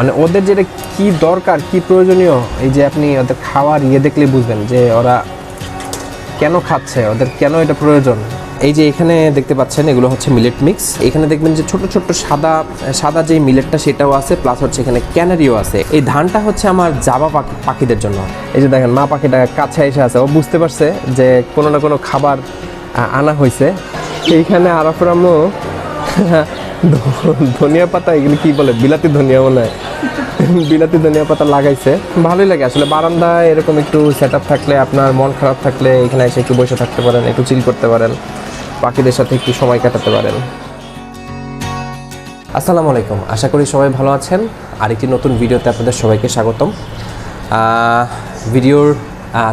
মানে ওদের যেটা কি দরকার, কি প্রয়োজনীয়, এই যে আপনি ওদের খাওয়ার ইয়ে দেখলে বুঝবেন যে ওরা কেন খাচ্ছে, ওদের কেন এটা প্রয়োজন। এই যে এখানে দেখতে পাচ্ছেন, এগুলো হচ্ছে মিলেট মিক্স এখানে দেখবেন যে ছোট ছোট সাদা সাদা যে মিলেটটা সেটাও আছে প্লাস হচ্ছে এখানে ক্যানারিও আছে। এই ধানটা হচ্ছে আমার জাবা পাখি পাখিদের জন্য। এই যে দেখেন, মা পাখিটা কাছে এসে আছে। ও বুঝতে পারছে যে কোনো না কোনো খাবার আনা হয়েছে এইখানে আরাফরামও ধনিয়া পাতা এগুলি কি বলে? বিলাতি ধনিয়া হয় বিলাতি ধনিয়া পাতা লাগাইছে। ভালোই লাগে। আসলে বারান্দায় এরকম একটু সেট থাকলে, আপনার মন খারাপ থাকলে এখানে এসে একটু বসে থাকতে পারেন, একটু চিল করতে পারেন পাখিদের সাথে একটু সময় কাটাতে পারেন। আসসালামু আলাইকুম। আশা করি সবাই ভালো আছেন। আরেকটি নতুন ভিডিওতে আপনাদের সবাইকে স্বাগতম। ভিডিওর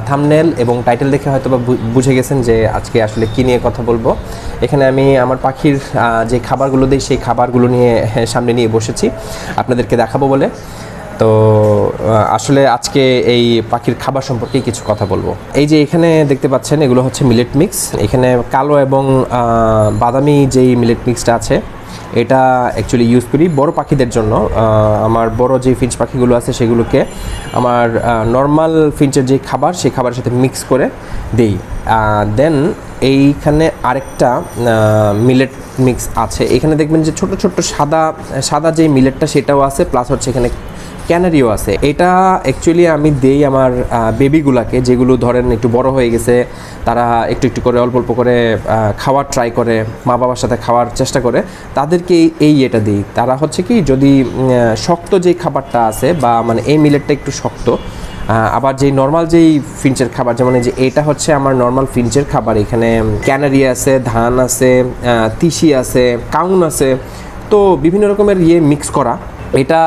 থামনেল এবং টাইটেল দেখে হয়তো বা বুঝে গেছেন যে আজকে আসলে কী নিয়ে কথা বলব। এখানে আমি আমার পাখির যে খাবারগুলো দিই সেই খাবারগুলো নিয়ে হ্যাঁ, সামনে নিয়ে বসেছি। আপনাদেরকে দেখাবো বলে। তো আসলে আজকে এই পাখির খাবার সম্পর্কে কিছু কথা বলব। এই যে এখানে দেখতে পাচ্ছেন এগুলো হচ্ছে মিলেট মিক্স এখানে কালো এবং বাদামি যেই মিলেট মিক্সটা আছে এটা অ্যাকচুয়ালি ইউজ করি বড় পাখিদের জন্য। আমার বড় যে ফিঞ্চ পাখিগুলো আছে সেগুলোকে আমার নর্মাল ফিঞ্চের যে খাবার সেই খাবারের সাথে মিক্স করে দেই। দেন এইখানে আরেকটা মিলেট মিক্স আছে। এখানে দেখবেন যে ছোট ছোট সাদা সাদা যে মিলেটটা সেটাও আছে প্লাস হচ্ছে এখানে ক্যানারিও আছে। এটা অ্যাকচুয়ালি আমি দেই আমার বেবিগুলাকে যেগুলো ধরেন একটু বড় হয়ে গেছে, তারা একটু একটু করে, অল্প অল্প করে খাওয়ার ট্রাই করে, মা বাবার সাথে খাওয়ার চেষ্টা করে, তাদেরকে এই- এটা দিই। তারা হচ্ছে কি, যদি শক্ত যে খাবারটা আছে বা মানে এই মিলেটটা একটু শক্ত আবার যেই নর্মাল যেই ফিঞ্চের খাবার, যেমন যে এটা হচ্ছে আমার নর্মাল ফিঞ্চের খাবার, এখানে ক্যানারি আছে, ধান আছে তিসি আছে, কাউন আছে, তো বিভিন্ন রকমের ইয়ে মিক্স করা। এটা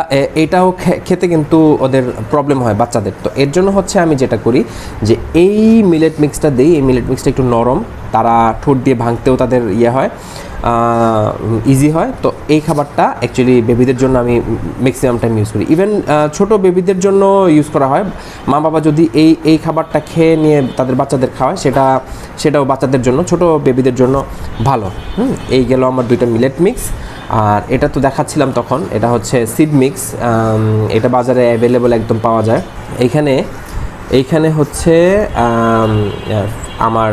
এটাও খেতে কিন্তু ওদের প্রবলেম হয় বাচ্চাদের। তো এর জন্য হচ্ছে আমি যেটা করি যে এই মিলেট মিক্সটা দিই, এই মিলেট মিক্সটা একটু নরম, তারা ঠোঁট দিয়ে ভাঙতেও তাদের ইয়ে হয় ইজি হয়। তো এই খাবারটা অ্যাকচুয়ালি বেবিদের জন্য আমি ম্যাক্সিমাম টাইম ইউজ করি। ইভেন ছোট বেবিদের জন্য ইউজ করা হয়। মা বাবা যদি এই এই খাবারটা খেয়ে নিয়ে তাদের বাচ্চাদের খাওয়ায়, সেটা, সেটাও বাচ্চাদের জন্য, ছোট বেবিদের জন্য ভালো। হুম, এই গেল আমার দুইটা মিলেট মিক্স আর এটা তো দেখাচ্ছিলাম তখন, এটা হচ্ছে সিড মিক্স এটা বাজারে অ্যাভেলেবল একদম পাওয়া যায়। এইখানে এইখানে হচ্ছে আমার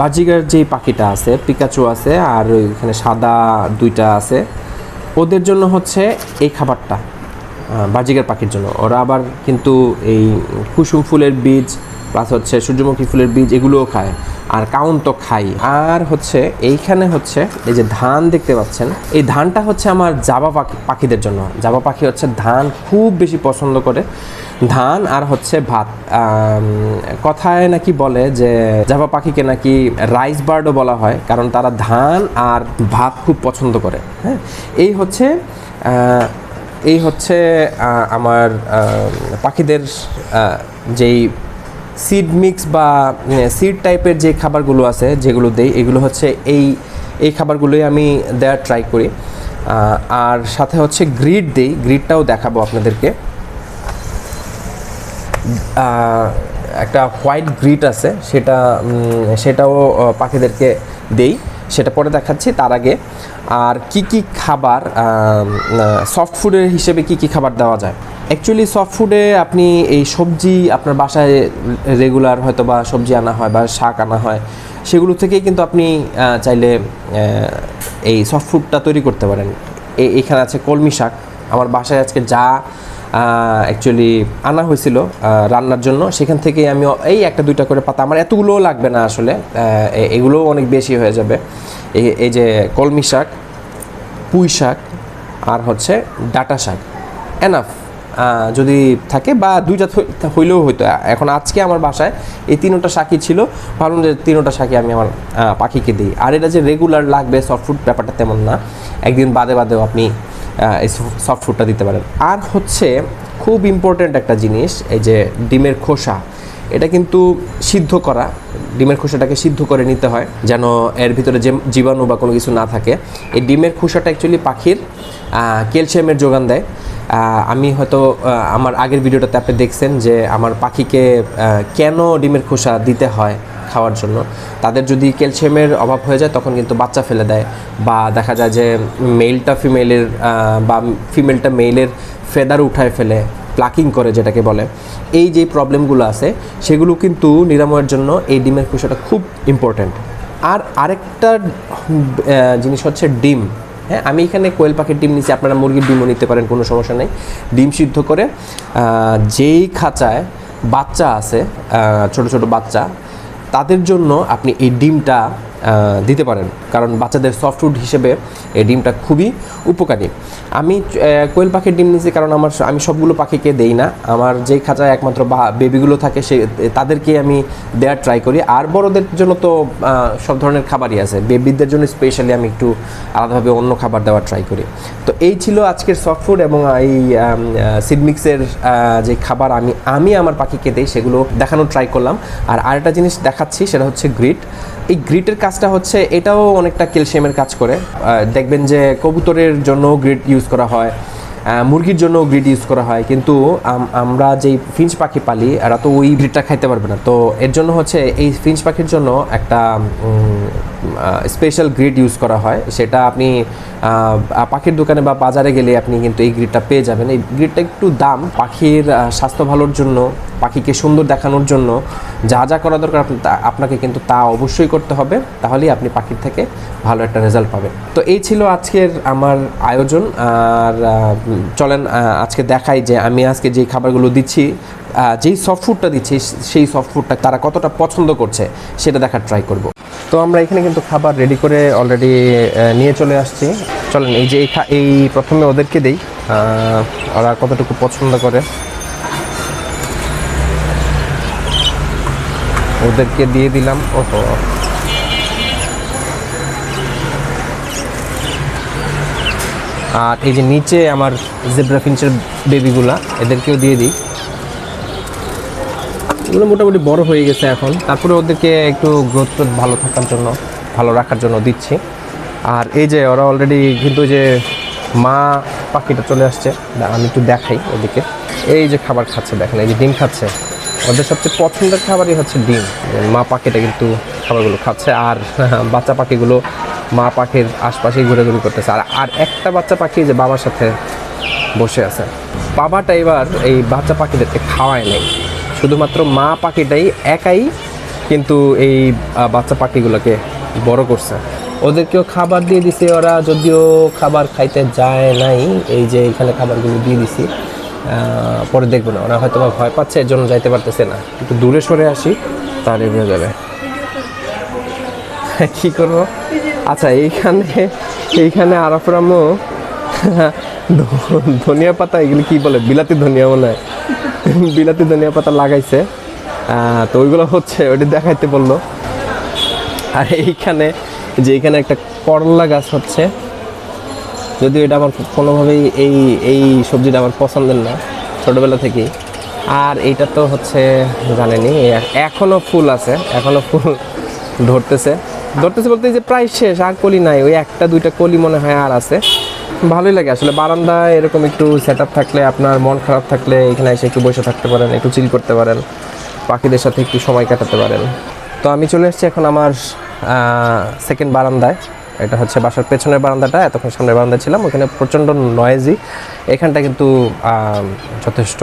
বাজিগার যেই পাখিটা আছে পিকাচু আছে, আর ওইখানে সাদা দুইটা আছে, ওদের জন্য হচ্ছে এই খাবারটা বাজিগার পাখির জন্য। ওরা আবার কিন্তু এই কুসুম ফুলের বীজ প্লাস হচ্ছে সূর্যমুখী ফুলের বীজ এগুলোও খায়। আর কাউন তো খাই। আর হচ্ছে এইখানে হচ্ছে এই যে ধান দেখতে পাচ্ছেন, এই ধানটা হচ্ছে আমার জাবা পাখি, পাখিদের জন্য। জাবা পাখি হচ্ছে ধান খুব বেশি পছন্দ করে। ধান আর হচ্ছে ভাত। কথায় নাকি বলে যে জাবা পাখিকে নাকি রাইস বার্ডও বলা হয়, কারণ তারা ধান আর ভাত খুব পছন্দ করে। হ্যাঁ এই হচ্ছে এই হচ্ছে আমার পাখিদের যেই সিড মিক্স বা সিড টাইপের যে খাবারগুলো আছে, যেগুলো দেই, এগুলো হচ্ছে এই এই খাবারগুলোই আমি দেওয়ার ট্রাই করি। আর সাথে হচ্ছে গ্রিড দেই গ্রিডটাও দেখাবো আপনাদেরকে। একটা হোয়াইট গ্রিড আছে, সেটা সেটাও পাখিদেরকে দেই, সেটা পরে দেখাচ্ছি তার আগে। আর কি কি খাবার সফট ফুডের হিসেবে কি কি খাবার দেওয়া যায়? অ্যাকচুয়ালি সফট ফুডে আপনি এই সবজি আপনার বাসায় রেগুলার হয়তো বা সবজি আনা হয় বা শাক আনা হয়, সেগুলো থেকেই কিন্তু আপনি চাইলে এই সফট ফুডটা তৈরি করতে পারেন। এখানে আছে কলমি শাক। আমার বাসায় আজকে যা অ্যাকচুয়ালি আনা হয়েছিল রান্নার জন্য, সেখান থেকে আমি এই একটা দুইটা করে পাতা, আমার এতগুলোও লাগবে না আসলে এগুলোও অনেক বেশি হয়ে যাবে। এই যে কলমি শাক, পুঁই শাক, আর হচ্ছে ডাটা শাক। এনাফ যদি থাকে বা দুইটা হইলেও হইতো। এখন আজকে আমার বাসায় এই তিনোটা শাকই ছিল, ভাবলাম যে তিনোটা শাকই আমি আমার পাখিকে দিই। আর এটা যে রেগুলার লাগবে সফট ফুড ব্যাপারটা তেমন না। একদিন বাদে বাদেও আপনি এই সফট ফুডটা দিতে পারেন। আর হচ্ছে খুব ইম্পর্ট্যান্ট একটা জিনিস, এই যে ডিমের খোসা। এটা কিন্তু সিদ্ধ করা, ডিমের খোসাটাকে সিদ্ধ করে নিতে হয়, যেন এর ভিতরে যে জীবাণু বা কোনো কিছু না থাকে। এই ডিমের খোসাটা অ্যাকচুয়ালি পাখির ক্যালসিয়ামের যোগান দেয়। আমি হয়তো আমার আগের ভিডিওটাতে আপনি দেখছেন যে আমার পাখিকে কেন ডিমের খোসা দিতে হয় খাওয়ার জন্য? তাদের যদি ক্যালসিয়ামের অভাব হয়ে যায়, তখন কিন্তু বাচ্চা ফেলে দেয়। বা দেখা যায় যে মেলটা ফিমেলের বা ফিমেলটা মেলের ফেদার উঠায় ফেলে, প্লাকিং করে যেটাকে বলে। এই যে প্রবলেমগুলো আছে, সেগুলো কিন্তু নিরাময়ের জন্য এই ডিমের খোসাটা খুব ইম্পর্ট্যান্ট আর আরেকটা জিনিস হচ্ছে ডিম। হ্যাঁ আমি এখানে কোয়েল পাখির ডিম নিচ্ছি আপনারা মুরগির ডিমও নিতে পারেন, কোনো সমস্যা নেই। ডিম সিদ্ধ করে যেই খাঁচায় বাচ্চা আছে ছোট ছোট বাচ্চা, তাদের জন্য আপনি এই ডিমটা দিতে পারেন। কারণ বাচ্চাদের সফট ফুড হিসেবে এই ডিমটা খুবই উপকারী। আমি কোয়েল পাখির ডিম নিয়েছি কারণ আমার আমি সবগুলো পাখিকে দেই না। আমার যেই খাঁচায় একমাত্র বেবিগুলো থাকে সে, তাদেরকে আমি দেওয়ার ট্রাই করি। আর বড়দের জন্য তো সব ধরনের খাবারই আছে। বেবিদের জন্য স্পেশালি আমি একটু আলাদাভাবে অন্য খাবার দেওয়ার ট্রাই করি। তো এই ছিল আজকের সফট ফুড এবং এই সিডমিক্সের যে খাবার আমি আমি আমার পাখিকে দেই, সেগুলো দেখানোর ট্রাই করলাম। আর আরেকটা জিনিস দেখাচ্ছি, সেটা হচ্ছে গ্রিট এই গ্রিটের কাজটা হচ্ছে, এটাও অনেকটা ক্যালসিয়ামের কাজ করে। দেখবেন যে কবুতরের জন্য গ্রিট ইউজ করা হয় মুরগির জন্য গ্রিড ইউজ করা হয়। কিন্তু আমরা যেই ফিঞ্চ পাখি পালি, এরা তো ওই গ্রিডটা খাইতে পারবে না। তো এর জন্য হচ্ছে, এই ফিঞ্চ পাখির জন্য একটা স্পেশাল গ্রিড ইউজ করা হয়। সেটা আপনি পাখির দোকানে বা বাজারে গেলে আপনি কিন্তু এই গ্রিডটা পেয়ে যাবেন। এই গ্রিডটা একটু দাম, পাখির স্বাস্থ্য ভালোর জন্য, পাখিকে সুন্দর দেখানোর জন্য, যা যা করা দরকার আপনাকে কিন্তু তা অবশ্যই করতে হবে। তাহলেই আপনি পাখির থেকে ভালো একটা রেজাল্ট পাবেন। তো এই ছিল আজকের আমার আয়োজন। আর চলেন আজকে দেখাই যে আমি আজকে যে খাবারগুলো দিচ্ছি যেই সফট ফুডটা দিচ্ছি, সেই সফট ফুডটা তারা কতটা পছন্দ করছে, সেটা দেখার ট্রাই করব। তো আমরা এখানে কিন্তু খাবার রেডি করে অলরেডি নিয়ে চলে আসছি। চলেন, এই যে এই প্রথমে ওদেরকে দিই। ওরা কতটুকু পছন্দ করে? ওদেরকে দিয়ে দিলাম। ওহো। আর এই যে নিচে আমার জেব্রা ফিঞ্চের বেবিগুলা এদেরকেও দিয়ে দিই। এগুলো মোটামুটি বড় হয়ে গেছে এখন। তারপরে ওদেরকে একটু গ্রোথ ভালো থাকার জন্য, ভালো রাখার জন্য দিচ্ছি। আর এই যে ওরা অলরেডি কিন্তু যে মা পাখিটা চলে আসছে আমি একটু দেখাই ওদিকে। এই যে খাবার খাচ্ছে, দেখেন, এই যে ডিম খাচ্ছে। ওদের সবচেয়ে পছন্দের খাবারই হচ্ছে ডিম। মা পাখিটা কিন্তু খাবারগুলো খাচ্ছে, আর বাচ্চা পাখিগুলো মা পাখির আশপাশেই ঘুরে করতেছে। আর আর একটা বাচ্চা পাখি যে বাবার সাথে বসে আছে। বাবাটা এবার এই বাচ্চা পাখিদেরকে খাওয়ায় নেই। শুধুমাত্র মা পাখিটাই একাই কিন্তু এই বাচ্চা পাখিগুলোকে বড় করছে। ওদেরকেও খাবার দিয়ে দিছে ওরা, যদিও খাবার খাইতে যায় নাই, এই যে এখানে খাবারগুলো দিয়ে দিছি পরে দেখব না। ওরা হয়তো বা ভয় পাচ্ছে এর জন্য যাইতে পারতেছে না। একটু দূরে সরে আসি, তাহলে হয়ে যাবে। কি করব? আচ্ছা এইখানে এইখানে আরাফরামও ধনিয়া পাতা এগুলি কি বলে? বিলাতি ধনিয়া হয় বিলাতি ধনিয়া পাতা লাগাইছে। তো ওইগুলো হচ্ছে, ওইটা দেখাইতে বলল। আর এইখানে, যে এইখানে একটা করলা গাছ হচ্ছে। যদিও এটা আমার কোনোভাবেই এই এই সবজিটা আমার পছন্দের না, ছোটোবেলা থেকেই। আর এইটা তো হচ্ছে জানেনি এখনও ফুল আছে এখনও ফুল ধরতেছে। ধরতেছে বলতে যে প্রায় শেষ, আর কলি নাই, ওই একটা, দুইটা কলি মনে হয় আর আছে। ভালোই লাগে। আসলে বারান্দায় এরকম একটু সেট থাকলে, আপনার মন খারাপ থাকলে এখানে এসে একটু বসে থাকতে পারেন, একটু চিল করতে পারেন, পাখিদের সাথে একটু সময় কাটাতে পারেন। তো আমি চলে এসেছি এখন আমার সেকেন্ড বারান্দায়। এটা হচ্ছে বাসার পেছনের বারান্দাটা, এতক্ষণ সামনের বারান্দায় ছিলাম, ওখানে প্রচণ্ড নয়েজি এখানটা কিন্তু যথেষ্ট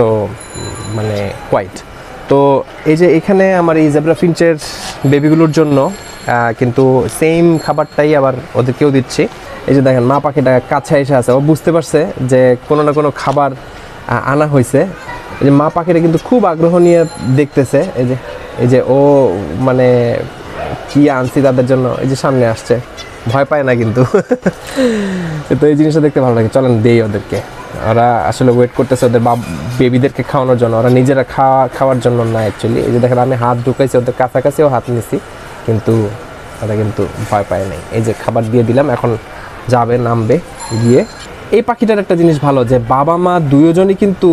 মানে কোয়াইট তো এই যে এখানে আমার এই জেব্রা ফিঞ্চের বেবিগুলোর জন্য কিন্তু সেম খাবারটাই আবার ওদেরকেও দিচ্ছি। এই যে দেখেন, মা পাখিটা কাছে এসে আছে। ও বুঝতে পারছে যে কোনো না কোনো খাবার আনা হয়েছে। এই যে মা পাখিটা কিন্তু খুব আগ্রহ নিয়ে দেখতেছে। এই যে এই যে ও মানে কি আনছি তাদের জন্য, এই যে সামনে আসছে। ভয় পায় না কিন্তু। তো এই জিনিসটা দেখতে ভালো লাগে। চলেন, দেই ওদেরকে। ওরা আসলে ওয়েট করতেছে ওদের বাপ বেবিদেরকে খাওয়ানোর জন্য। ওরা নিজেরা খাওয়া, খাওয়ার জন্য না অ্যাকচুয়ালি এই যে দেখেন, আমি হাত ঢুকাইছি, ওদের কাছাকাছিও হাত নিছি। কিন্তু ওরা কিন্তু ভয় পায় নাই। এই যে খাবার দিয়ে দিলাম, এখন যাবে, নামবে, গিয়ে। এই পাখিটার একটা জিনিস ভালো যে বাবা মা দুজনই কিন্তু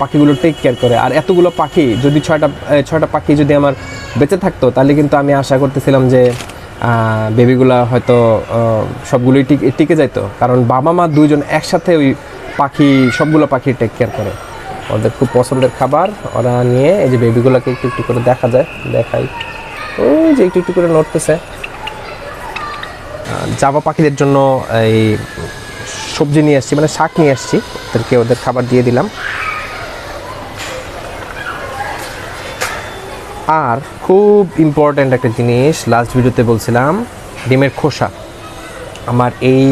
পাখিগুলো টেক কেয়ার করে। আর এতগুলো পাখি, যদি ছয়টা ছয়টা পাখি যদি আমার বেঁচে থাকতো, তাহলে কিন্তু আমি আশা করতেছিলাম যে বেবিগুলা হয়তো সবগুলোই টিকে যাইতো। কারণ বাবা মা দুইজন একসাথে ওই পাখি, সবগুলো পাখি টেক কেয়ার করে। ওদের খুব পছন্দের খাবার, ওরা নিয়ে এই যে বেবিগুলোকে একটু একটু করে দেখা যায়, দেখাই। ওই যে একটু একটু করে নড়তেছে। জাবা পাখিদের জন্য এই সবজি নিয়ে আসছি মানে শাক নিয়ে আসছি। ওদেরকে ওদের খাবার দিয়ে দিলাম। আর খুব ইম্পর্ট্যান্ট একটা জিনিস লাস্ট ভিডিওতে বলছিলাম, ডিমের খোসা। আমার এই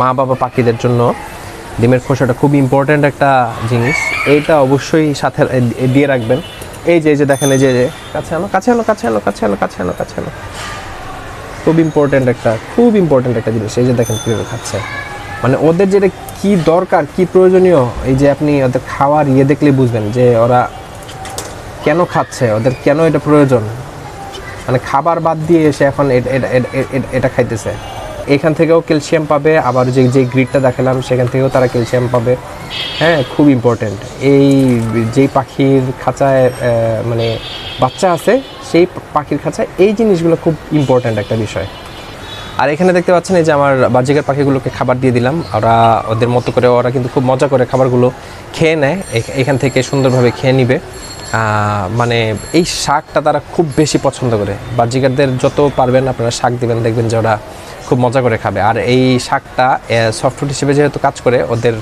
মা বাবা পাখিদের জন্য ডিমের খোসাটা খুব ইম্পর্ট্যান্ট একটা জিনিস। এইটা অবশ্যই সাথে দিয়ে রাখবেন। এই যে এই যে দেখেন, এই যে কাছে আনো কাছে আনো কাছে আনো কাছে আনো কাছে আনো কাছে আনো খুব ইম্পর্টেন্ট একটা, খুব ইম্পর্ট্যান্ট একটা জিনিস। এই যে দেখেন, কীভাবে খাচ্ছে। মানে ওদের যেটা কি দরকার, কি প্রয়োজনীয়, এই যে আপনি ওদের খাওয়ার ইয়ে দেখলে বুঝবেন যে ওরা কেন খাচ্ছে, ওদের কেন এটা প্রয়োজন? মানে খাবার বাদ দিয়ে এসে এখন এটা খাইতেছে। এখান থেকেও ক্যালসিয়াম পাবে, আবার যে যে গ্রিডটা দেখালাম, সেখান থেকেও তারা ক্যালসিয়াম পাবে। হ্যাঁ খুব ইম্পর্ট্যান্ট এই যেই পাখির খাঁচায় মানে বাচ্চা আছে, সেই পাখির খাঁচায় এই জিনিসগুলো খুব ইম্পর্ট্যান্ট একটা বিষয়। আর এখানে দেখতে পাচ্ছেন, এই যে আমার বাজিকার পাখিগুলোকে খাবার দিয়ে দিলাম। ওরা, ওদের মতো করে, ওরা কিন্তু খুব মজা করে খাবারগুলো খেয়ে নেয়। এখ- এখান থেকে সুন্দরভাবে খেয়ে নিবে। মানে এই শাকটা তারা খুব বেশি পছন্দ করে। বা জিগারদের যত পারবেন আপনারা শাক দিবেন, দেখবেন যে ওরা খুব মজা করে খাবে। আর এই শাকটা সফটফুড হিসেবে যেহেতু কাজ করে, ওদের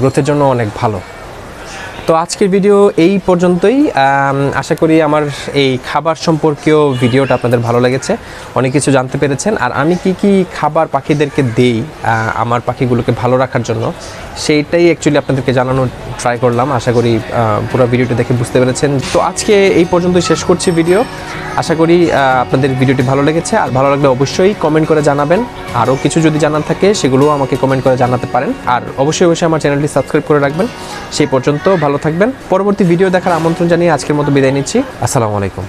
গ্রোথের জন্য অনেক ভালো। তো আজকের ভিডিও এই পর্যন্তই। আশা করি আমার এই খাবার সম্পর্কেও ভিডিওটা আপনাদের ভালো লেগেছে। অনেক কিছু জানতে পেরেছেন। আর আমি কি কি খাবার পাখিদেরকে দেই আমার পাখিগুলোকে ভালো রাখার জন্য, সেইটাই অ্যাকচুয়ালি আপনাদেরকে জানানোর ট্রাই করলাম। আশা করি পুরো ভিডিওটি দেখে বুঝতে পেরেছেন। তো আজকে এই পর্যন্তই শেষ করছি ভিডিও আশা করি আপনাদের ভিডিওটি ভালো লেগেছে। আর ভালো লাগলে অবশ্যই কমেন্ট করে জানাবেন। আরও কিছু যদি জানার থাকে, সেগুলোও আমাকে কমেন্ট করে জানাতে পারেন। আর অবশ্যই অবশ্যই আমার চ্যানেলটি সাবস্ক্রাইব করে রাখবেন। সেই পর্যন্ত ভালো থাকবেন। পরবর্তী ভিডিও দেখার আমন্ত্রণ জানিয়ে আজকের মতো বিদায় নিচ্ছি। আসসালামু আলাইকুম।